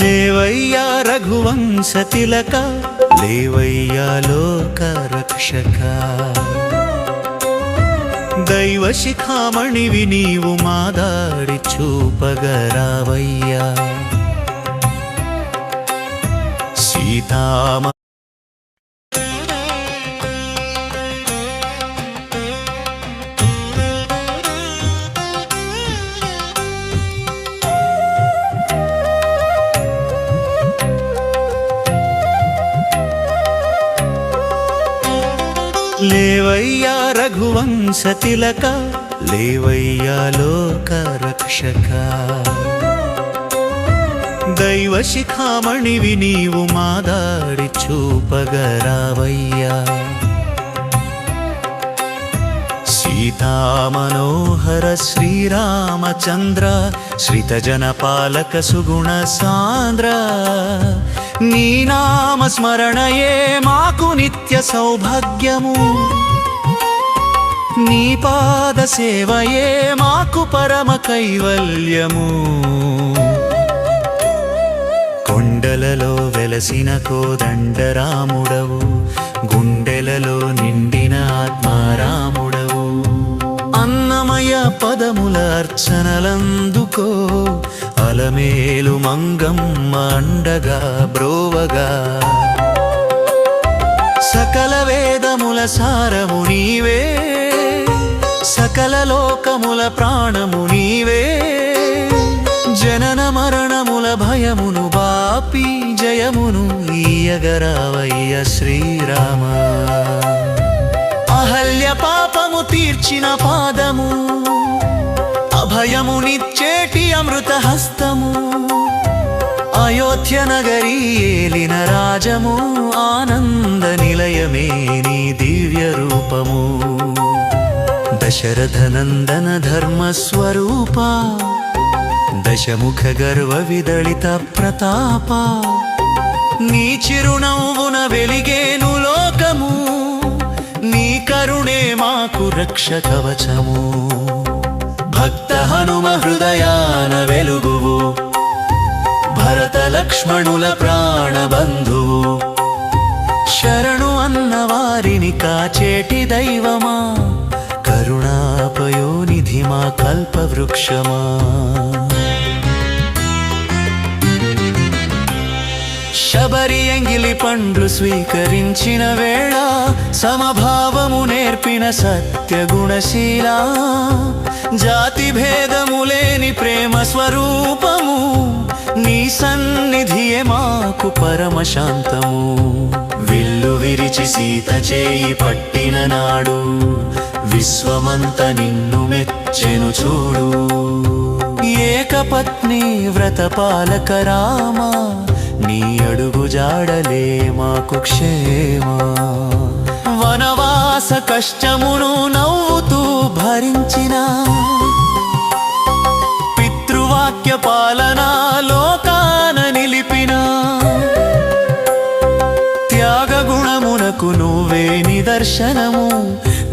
లేవయ్యా రఘువంశ తిలక లేవయ్యా లోక రక్షక. దైవ శిఖామణివి నీవు మాదారి చూపగరావయ్యా. సీతామ లేవయ్యా రఘువంశ తిలక లేవయ్యా లోక రక్షక. దైవ శిఖామణివి నీవు మాదారి చూపగరావయ్యా. సీతామనోహర శ్రీరామచంద్ర శ్రితజన పాలక సుగుణ సాంద్ర. నీ నామ స్మరణయే మాకు నిత్య సౌభాగ్యము. నీ పాద సేవయే మాకు పరమ కైవల్యము. కొండలలో వెలసిన కోదండరాముడవు గుండెలలో నిండిన ఆత్మారాముడవు. అన్నమయ పదముల అర్చనలందుకో అలమేలు మంగమ్మ అండగా బ్రోవగా. సకల వేదముల సారము నీవే సకల లోకముల ప్రాణము నీవే. జనన మరణముల భయమును బాపి జయమును ఈయగరావయ్య శ్రీరామ. అహల్య పాపము తీర్చిన పాదము అభయమునిచ్చేటి అమృత హస్తము అయోధ్య నగరీ ఏలిన రాజము ఆనంద నిలయమే నీ దివ్య రూపము. దశరథ నందన ధర్మ స్వరూప దశముఖ గర్వ విదళిత ప్రతాప. నీ చిరునవ్వున వెలిగేను లోకము నీ కరుణే మాకు రక్ష కవచము భక్త హనుమ హృదయాన వెలుగువు భరత లక్ష్మణుల ప్రాణబంధువు శరణు అన్న వారిని కాచేటి దైవమా కరుణాపయోనిధి మా కల్పవృక్షమా శబరి ఎంగిలి పండ్లు స్వీకరించిన వేళ సమభావము నేర్పిన సత్య జాతి భేదము లేని ప్రేమ స్వరూపము నీ సన్నిధియే మాకు పరమ శాంతము. విల్లు విరిచి సీత చేయి పట్టిన నాడు విశ్వమంత నిన్ను మెచ్చెను చూడు. ఏకపత్ని వ్రత పాలక రామ నీ అడుగు జాడలే మాకు క్షేమా. వనవాస కష్టమును నవ్వుతూ భరించిన పితృవాక్య పాలన లోకాన నిలిపిన త్యాగగుణమునకు నువ్వే నిదర్శనము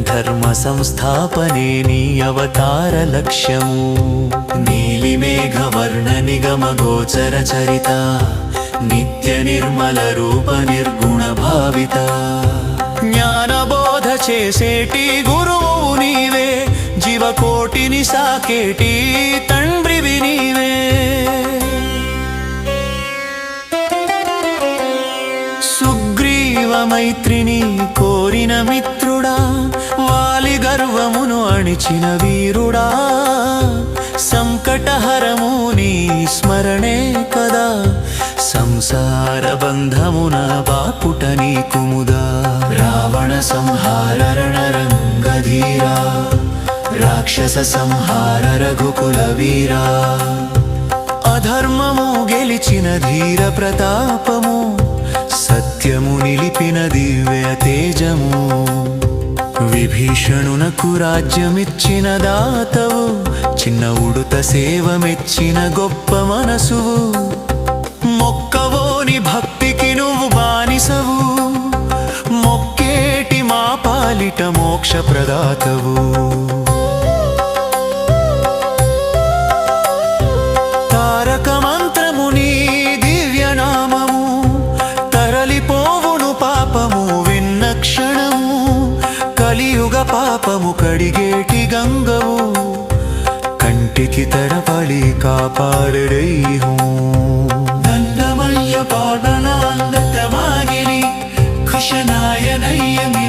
ధర్మ సంస్థాపనే నీ అవతార లక్ష్యము. నీలి మేఘ నిగమ గోచర చరిత నిత్య నిర్మల రూప నిర్గుణ భావిత. చేసేటి గురువు నీవే జీవకోటిని సాకేటి తండ్రివి నీవే. సుగ్రీవ మైత్రిని కోరిన మిత్రుడా వాలి గర్వమును అణిచిన వీరుడా. సంకటహరము నీ స్మరణే కదా సంసార బంధమున బాపుట నీ కుముదా. రావణ సంహార రణరంగధీరా. రాక్షస సంహార రఘుకుల వీరా. అధర్మము గెలిచిన ధీర ప్రతాపము. సత్యము నిలిపిన దివ్య తేజము. విభీషణునకు రాజ్యమిచ్చిన దాతవు. చిన్న ఉడుత సేవ మెచ్చిన గొప్ప మనసువు. మొక్కవోని భక్తికి నువ్వు బానిసవు. మొక్కేటి మా పాలిట మోక్ష ప్రదాతవు తారక మంత్రము నీ దివ్యనామము తరలిపోవును పాపము విన్న క్షణము కలియుగ పాపము కడిగేటి గంగవు కంటికి తరపడి కాపాడడై హూ عشان عيني